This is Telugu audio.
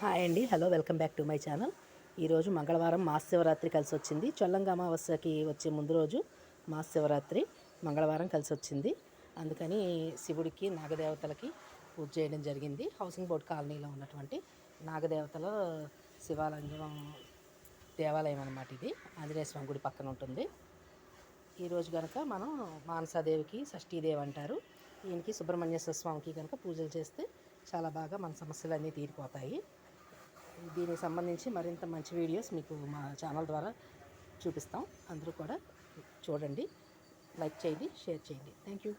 హాయ్ అండి. Hello welcome back to my channel. ఈరోజు మంగళవారం మహాశివరాత్రి కలిసి వచ్చింది. చొల్లంగా అమావాస్యకి వచ్చే ముందు రోజు మహాశివరాత్రి మంగళవారం కలిసి వచ్చింది. అందుకని శివుడికి నాగదేవతలకి పూజ చేయడం జరిగింది. హౌసింగ్ బోర్డ్ కాలనీలో ఉన్నటువంటి నాగదేవతల శివాలయం దేవాలయం అన్నమాట ఇది. ఆంజనేయ స్వామి గుడి పక్కన ఉంటుంది. ఈరోజు కనుక మనం మానసాదేవికి షష్ఠీదేవి అంటారు. ఈయనకి సుబ్రహ్మణ్యేశ్వర స్వామికి కనుక పూజలు చేస్తే చాలా బాగా మన సమస్యలన్నీ తీరిపోతాయి. దీనికి సంబంధించి మరింత మంచి వీడియోస్ మీకు మా ఛానల్ ద్వారా చూపిస్తాం. అందరూ కూడా చూడండి లైక్ చేయండి షేర్ చేయండి. Thank you